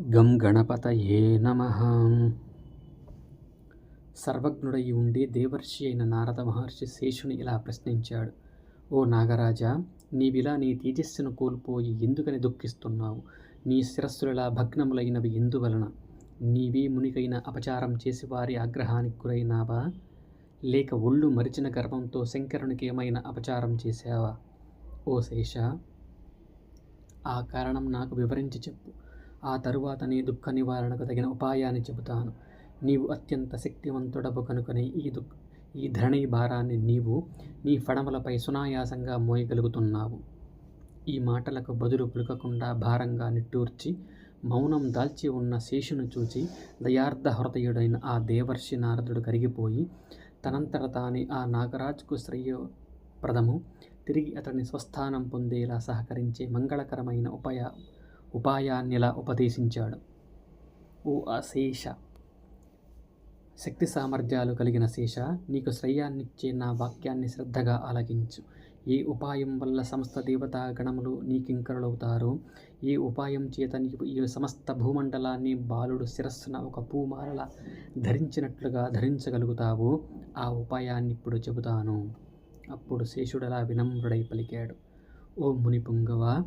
గం గణపతయే నమ. సర్వజ్ఞుడై ఉండి దేవర్షి అయిన నారద మహర్షి శేషుని ఇలా ప్రశ్నించాడు. ఓ నాగరాజా నీవిలా నీ తేజస్సును కోల్పోయి ఎందుకని దుఃఖిస్తున్నావు? నీ శిరస్సులలా భగ్నములైనవి ఎందువలన? నీవే మునికైన అపచారం చేసి వారి ఆగ్రహానికి గురైనావా? లేక ఒళ్ళు మరిచిన గర్వంతో శంకరునికి ఏమైనా అపచారం చేశావా? ఓ శేష ఆ కారణం నాకు వివరించి చెప్పు. ఆ తరువాత నీ దుఃఖ నివారణకు తగిన ఉపాయాన్ని చెబుతాను. నీవు అత్యంత శక్తివంతుడవు కనుకనే ఈ దుఃఖ ఈ ధరణి భారాన్ని నీవు నీ ఫడమలపై సునాయాసంగా మోయగలుగుతున్నావు. ఈ మాటలకు బదులు పులకకుండా భారంగా నిట్టూర్చి మౌనం దాల్చి ఉన్న శేషును చూచి దయార్థ హృదయుడైన ఆ దేవర్షి నారదుడు కరిగిపోయి తనంతట తానే ఆ నాగరాజుకు శ్రేయోప్రదము. తిరిగి అతని స్వస్థానం పొందేలా సహకరించే మంగళకరమైన ఉపాయ ఉపాయాన్నిలా ఉపదేశించాడు? ఓ అశేష. శక్తి సామర్థ్యాలు కలిగిన శేష నీకు శ్రేయాన్నిచ్చే నా వాక్యాన్ని శ్రద్ధగా ఆలకించు. ఏ ఉపాయం వల్ల సమస్త దేవతా గణములు నీకింకరులవుతారో? ఏ ఉపాయం చేత నీకు ఈ సమస్త భూమండలాన్ని బాలుడు శిరస్సున ఒక పూమాలలా ధరించినట్లుగా ధరించగలుగుతావు? ఆ ఉపాయాన్ని ఇప్పుడు చెబుతాను. అప్పుడు శేషుడలా వినమ్రుడై పలికాడు. ఓ ముని పుంగవ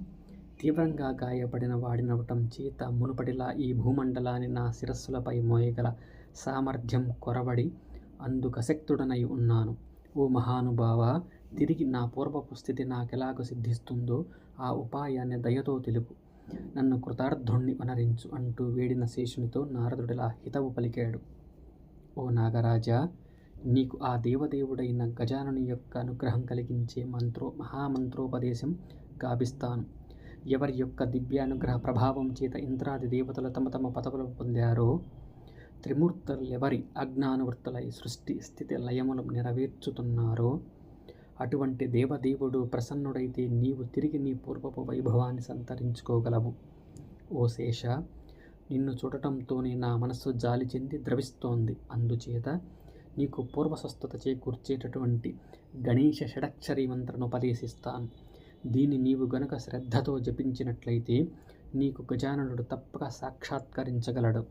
తీవ్రంగా గాయపడిన వాడినవటం చేత మునుపటిలా ఈ భూమండలాన్ని నా శిరస్సులపై మోయగల సామర్థ్యం కొరబడి అందుకశక్తుడనై ఉన్నాను. ఓ మహానుభావ తిరిగి నా పూర్వపు స్థితి నాకెలాగ సిద్ధిస్తుందో ఆ ఉపాయాన్ని దయతో తెలుపు. నన్ను కృతార్థుణ్ణి వనరించు అంటూ వేడిన శేషునితో నారదుడిలా హితవు పలికాడు. ఓ నాగరాజా నీకు ఆ దేవదేవుడైన గజానుని యొక్క అనుగ్రహం కలిగించే మంత్రో మహామంత్రోపదేశం గాభిస్తాను ఎవరి యొక్క దివ్యానుగ్రహ ప్రభావం చేత ఇంద్రాది దేవతలు తమ తమ పదవులు పొందారో త్రిమూర్తులెవరి అజ్ఞానవృత్తులై సృష్టి స్థితి లయములు నెరవేర్చుతున్నారో అటువంటి దేవదేవుడు ప్రసన్నుడైతే నీవు తిరిగి నీ పూర్వపు వైభవాన్ని సంతరించుకోగలవు. ఓ శేష నిన్ను చూడటంతోనే నా మనస్సు జాలి చెంది ద్రవిస్తోంది. అందుచేత నీకు పూర్వస్వస్థత చేకూర్చేటటువంటి గణేష షడక్షరి మంత్రను ఉపదేశిస్తాను. దీన్ని నీవు గనుక శ్రద్ధతో జపించినట్లయితే నీకు గజాననుడు తప్పక సాక్షాత్కరించగలడు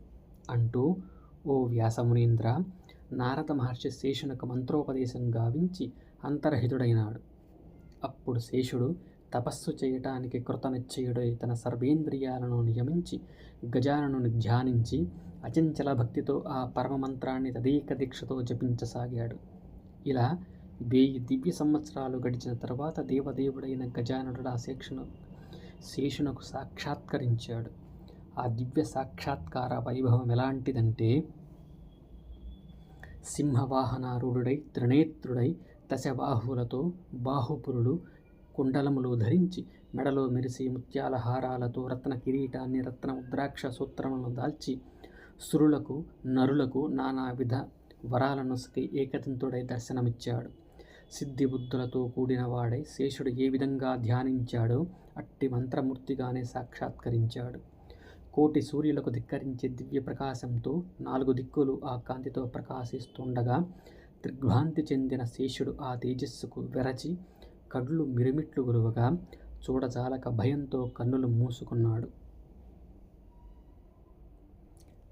అంటూ ఓ వ్యాసమునీంద్ర నారద మహర్షి శేషునకు మంత్రోపదేశం గావించి అంతర్హితుడైనాడు. అప్పుడు శేషుడు తపస్సు చేయటానికి కృతనిశ్చయుడై తన సర్వేంద్రియాలను నియమించి గజాననుని ధ్యానించి అచంచల భక్తితో ఆ పరమమంత్రాన్ని తదేక దీక్షతో జపించసాగాడు. ఇలా వెయ్యి దివ్య సంవత్సరాలు గడిచిన తర్వాత దేవదేవుడైన గజానుడు ఆ శేషును శేషునకు సాక్షాత్కరించాడు. ఆ దివ్య సాక్షాత్కార వైభవం ఎలాంటిదంటే సింహవాహనారూఢుడై త్రినేత్రుడై దశబాహువులతో బాహుపురుడు కుండలములు ధరించి మెడలో మెరిసి ముత్యాల హారాలతో రత్న కిరీటాన్ని రత్న ఉద్రాక్ష సూత్రములను దాల్చి సురులకు నరులకు నానావిధ వరాలను ఏకతంతుడై దర్శనమిచ్చాడు. సిద్ధిబుద్ధులతో కూడిన వాడై శేషుడు ఏ విధంగా ధ్యానించాడో అట్టి మంత్రమూర్తిగానే సాక్షాత్కరించాడు. కోటి సూర్యులకు ధిక్కరించే దివ్య ప్రకాశంతో నాలుగు దిక్కులు ఆ కాంతితో ప్రకాశిస్తుండగా దిగ్భ్రాంతి చెందిన శేషుడు ఆ తేజస్సుకు వెరచి కళ్ళు మిరుమిట్లు గురువగా చూడజాలక భయంతో కన్నులు మూసుకున్నాడు.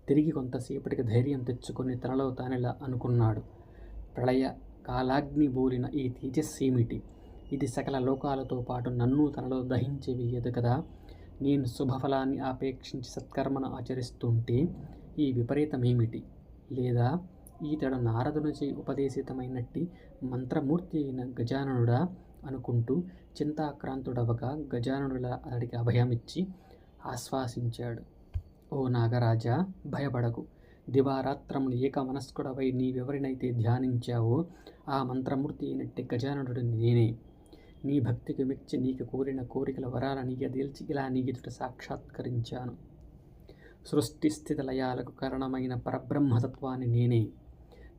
తిరిగి కొంతసేపటికి ధైర్యం తెచ్చుకొని తనలో తానిలా అనుకున్నాడు. ప్రళయ కాలాగ్ని బోలిన ఈ తేజస్సేమిటి? ఇది సకల లోకాలతో పాటు నన్ను తనలో దహించివేయదు కదా? నేను శుభఫలాన్ని ఆపేక్షించి సత్కర్మను ఆచరిస్తుంటే ఈ విపరీతమేమిటి? లేదా ఈతడు నారదునిచే ఉపదేశితమైనట్టి మంత్రమూర్తి అయిన గజాననుడా అనుకుంటూ చింతాక్రాంతుడవగా గజాననుల అతడికి అభయమిచ్చి ఆశ్వాసించాడు. ఓ నాగరాజా భయపడకు. దివారాత్రములు ఏక మనస్కుడవై నీవెవరినైతే ధ్యానించావో ఆ మంత్రమూర్తి అయినట్టి గజాననుడు నేనే. నీ భక్తికి మెచ్చి నీకు కోరిన కోరికల వరాలని ఎదిల్చి ఇలా నీ ఎదుట సాక్షాత్కరించాను. సృష్టి స్థితి లయాలకు కారణమైన పరబ్రహ్మతత్వాన్ని నేనే.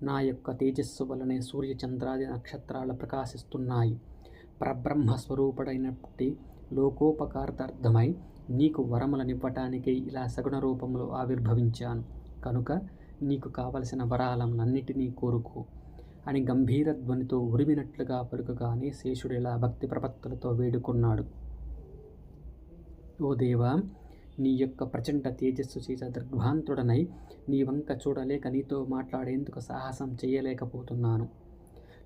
నా యొక్క తేజస్సు వలనే సూర్యచంద్రాది నక్షత్రాలు ప్రకాశిస్తున్నాయి. పరబ్రహ్మ స్వరూపుడైనప్పటి లోకోపకార్థార్థమై నీకు వరములనివ్వటానికై ఇలా సగుణ రూపంలో ఆవిర్భవించాను. కనుక నీకు కావలసిన వరాలన్నిటినీ కోరుకో. అని గంభీర ధ్వనితో ఉరిమినట్లుగా పలుకగానే శేషుడిలా భక్తి ప్రపత్తులతో వేడుకున్నాడు. ఓ దేవా నీ యొక్క ప్రచండ తేజస్సు చేత దృగ్భాంతుడనై నీ వంక చూడలేక నీతో మాట్లాడేందుకు సాహసం చేయలేకపోతున్నాను.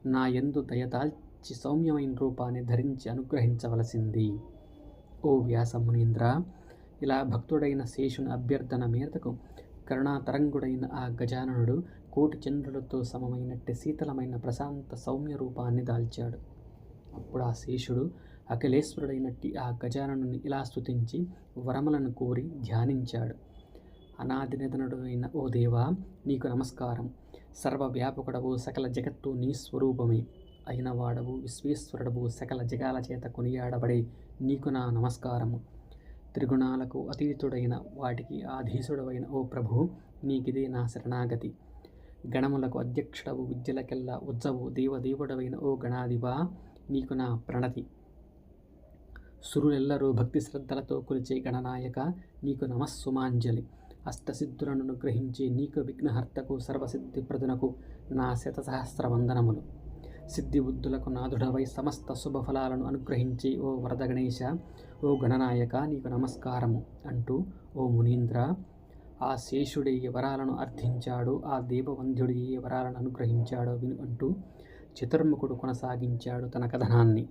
నా ఎందు దయదాల్చి సౌమ్యమైన రూపాన్ని ధరించి అనుగ్రహించవలసింది. ఓ వ్యాసమునీంద్ర ఇలా భక్తుడైన శేషుని అభ్యర్థన మేరకు కరుణాతరంగుడైన ఆ గజాననుడు కోటి చంద్రులతో సమమైనట్టు శీతలమైన ప్రశాంత సౌమ్య రూపాన్ని దాల్చాడు. అప్పుడు ఆ శేషుడు అఖిలేశ్వరుడైనట్టి ఆ గజాననుని ఇలా స్తుతించి వరములను కోరి ధ్యానించాడు. అనాది నిధనుడైన అయిన ఓ దేవా నీకు నమస్కారం. సర్వవ్యాపకుడవు సకల జగత్తు నీ స్వరూపమే. అయిన వాడవు విశ్వేశ్వరుడవు సకల జగాల చేత కొనియాడబడే నీకు నా నమస్కారము. త్రిగుణాలకు అతీతుడైన వాటికి ఆధీసుడవైన ఓ ప్రభు నీకిదే నా శరణాగతి. గణములకు అధ్యక్షుడవు విద్యలకెల్లా ఉజ్జవు దేవదేవుడవైన ఓ గణాదివా నీకు నా ప్రణతి. సురులెల్లరూ భక్తి శ్రద్ధలతో కొలిచే గణనాయక నీకు నమస్సుమాంజలి. అష్టసిద్ధులను అనుగ్రహించి నీకు విఘ్నహర్తకు సర్వసిద్ధిప్రదునకు నా శతసహస్ర వందనములు సిద్ధి బుద్ధులకు నాథుడవై సమస్త శుభఫలాలను అనుగ్రహించి ఓ వరద గణేశ ఓ గణనాయక నీకు నమస్కారము అంటూ ఓ మునీంద్ర ఆ శేషుడి వివరాలను వరాలను అర్థించాడు ఆ దేవవంధ్యుడి వివరాలను వరాలను విను అంటూ చతుర్ముఖుడు కొనసాగించాడు తన కథనాన్ని.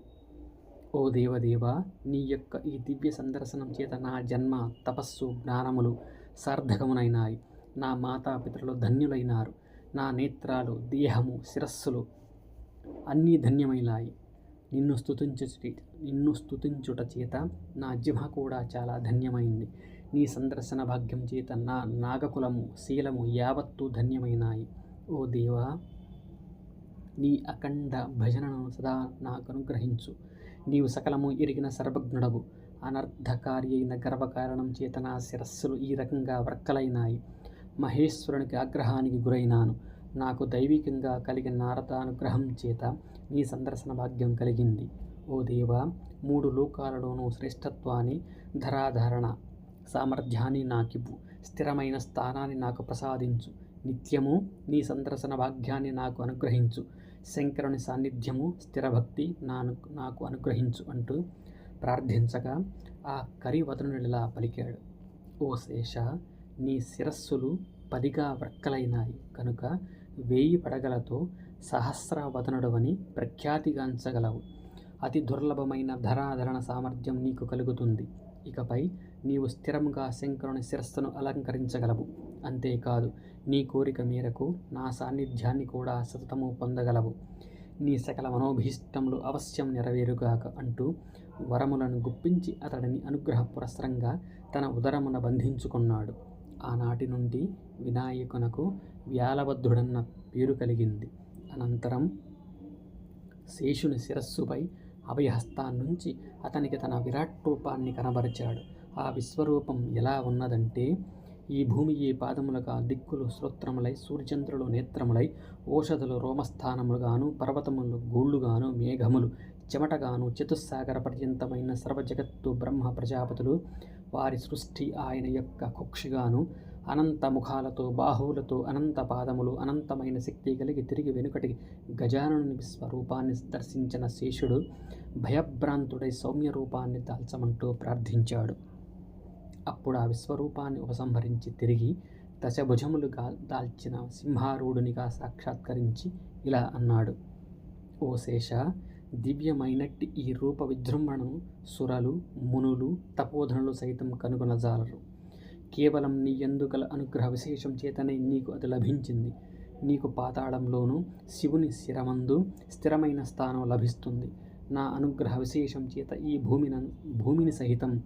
ఓ దేవదేవ నీ యొక్క ఈ దివ్య సందర్శనం చేత నా జన్మ తపస్సు జ్ఞానములు సార్థకమునైనాయి. నా మాతాపితరులు ధన్యులైనారు. నా నేత్రాలు దేహము శిరస్సులు అన్నీ ధన్యమైనాయి. నిన్ను స్తుతించు నిన్ను స్తుతించుట చేత నా జిహ కూడా చాలా ధన్యమైంది. నీ సందర్శన భాగ్యం చేత నా నాగకులము శీలము యావత్తు ధన్యమైనాయి. ఓ దేవా నీ అఖండ భజనను సదా నాకు అనుగ్రహించు. నీవు సకలము ఎరిగిన సర్వజ్ఞుడవు. అనర్ధకారి అయిన గర్వకారణం చేత నా శిరస్సులు ఈ రకంగా వ్రక్కలైనాయి మహేశ్వరునికి ఆగ్రహానికి గురైనాను. నాకు దైవికంగా కలిగిన నారదానుగ్రహం చేత నీ సందర్శన భాగ్యం కలిగింది. ఓ దేవా మూడు లోకాలలోనూ శ్రేష్టత్వాన్ని ధరాధారణ సామర్థ్యాన్ని నాకివ్వు. స్థిరమైన స్థానాన్ని నాకు ప్రసాదించు. నిత్యము నీ సందర్శన భాగ్యాన్ని నాకు అనుగ్రహించు. శంకరుని సాన్నిధ్యము స్థిరభక్తి నాను నాకు అనుగ్రహించు అంటూ ప్రార్థించగా ఆ కరివదనుడిలా పలికాడు. ఓ శేష నీ శిరస్సులు పదిగా వ్రక్కలైనాయి కనుక వేయి పడగలతో సహస్రవదనుడవని ప్రఖ్యాతిగాంచగలవు అతి దుర్లభమైన ధరాధరణ సామర్థ్యం నీకు కలుగుతుంది. ఇకపై నీవు స్థిరంగా శంకరుని శిరస్సును అలంకరించగలవు. అంతేకాదు నీ కోరిక మేరకు నా సాన్నిధ్యాన్ని కూడా సతతము పొందగలవు. నీ సకల మనోభీష్టములు అవశ్యం నెరవేరుగాక అంటూ వరములను గుప్పించి అతడిని అనుగ్రహ పురస్సరంగా తన ఉదరమున బంధించుకున్నాడు. ఆనాటి నుండి వినాయకునకు వ్యాలబద్ధుడన్న పేరు కలిగింది. అనంతరం శేషుని శిరస్సుపై అభయహస్తాన్నుంచి అతనికి తన విరాట్ రూపాన్ని కనబరిచాడు. ఆ విశ్వరూపం ఎలా ఉన్నదంటే ఈ భూమి ఈ పాదములుగా దిక్కులు శ్రోత్రములై సూర్యచంద్రులు నేత్రములై ఓషధులు రోమస్థానములుగాను పర్వతములు గూళ్ళుగాను మేఘములు చెమటగాను చతుస్సాగర పర్యంతమైన సర్వజగత్తు బ్రహ్మ ప్రజాపతులు వారి సృష్టి ఆయన యొక్క కుక్షిగాను అనంత ముఖాలతో బాహువులతో అనంత పాదములు అనంతమైన శక్తి కలిగి తిరిగి వెనుకటి గజానుని స్వరూపాన్ని దర్శించిన శేషుడు భయభ్రాంతుడై సౌమ్య రూపాన్ని దాల్చమంటూ ప్రార్థించాడు. అప్పుడు ఆ విశ్వరూపాన్ని ఉపసంహరించి తిరిగి దశభుజములుగా దాల్చిన సింహారూఢునిగా సాక్షాత్కరించి ఇలా అన్నాడు. ఓ శేష దివ్యమైనట్టి ఈ రూప విజృంభణను సురలు మునులు తపోధనులు సైతం కనుగొనజాలరు. కేవలం నీ ఎందుకల అనుగ్రహ విశేషం చేతనే నీకు అది లభించింది. నీకు పాతాళంలోనూ శివుని శిరమందు స్థిరమైన స్థానం లభిస్తుంది. నా అనుగ్రహ విశేషం చేత ఈ భూమిన భూమిని సహితం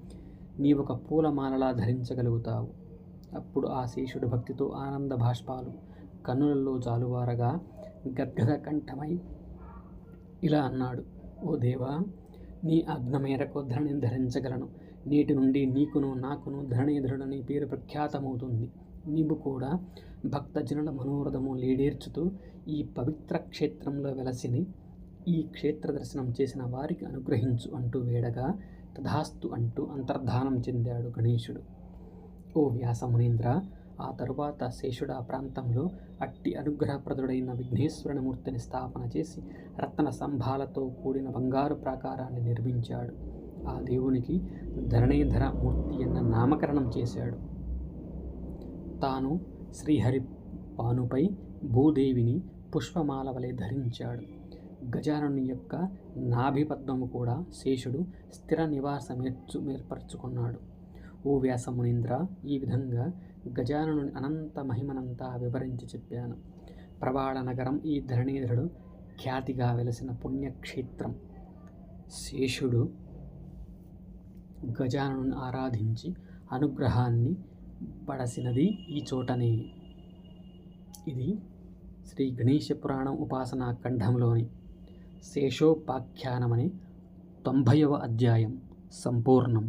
నీ ఒక పూలమాలలా ధరించగలుగుతావు. అప్పుడు ఆ శేషుడు భక్తితో ఆనంద భాష్పాలు కన్నులలో జాలువారగా గద్గద కంఠమై ఇలా అన్నాడు ఓ దేవా నీ ఆజ్ఞ మేరకు ధరణిని ధరించగలను. నేటి నుండి నీకును నాకును ధరణీధరుడని పేరు ప్రఖ్యాతమవుతుంది. నీవు కూడా భక్తజనుల మనోరథము లేడేర్చుతూ ఈ పవిత్ర క్షేత్రంలో వెలసిని ఈ క్షేత్ర దర్శనం చేసిన వారికి అనుగ్రహించు అంటూ వేడగా తథాస్తు అంటూ అంతర్ధానం చెందాడు గణేశుడు. ఓ వ్యాసమునీంద్ర ఆ తరువాత శేషుడు ఆ ప్రాంతంలో అట్టి అనుగ్రహప్రదుడైన విఘ్నేశ్వరుని స్థాపన చేసి రత్న సంభాలతో కూడిన బంగారు ప్రాకారాన్ని నిర్మించాడు. ఆ దేవునికి ధరణీధర మూర్తి అన్న నామకరణం చేశాడు. తాను శ్రీహరి పానుపై భూదేవిని పుష్పమాల వలె ధరించాడు. గజానుని యొక్క నాభిపద్మము కూడా శేషుడు స్థిర నివాసమేర్చు ఏర్పరచుకున్నాడు. ఓ వ్యాసమునీంద్ర ఈ విధంగా గజానను అనంత మహిమనంతా వివరించి చెప్పాను. ప్రవాళ నగరం ఈ ధరణీధరుడు ఖ్యాతిగా వెలసిన పుణ్యక్షేత్రం. శేషుడు గజానను ఆరాధించి అనుగ్రహాన్ని పడసినది ఈ చోటనే. ఇది శ్రీ గణేష పురాణం ఉపాసనా ఖండంలోని శేషోపాఖ్యానమనే తొంభైవ అధ్యాయం సంపూర్ణం.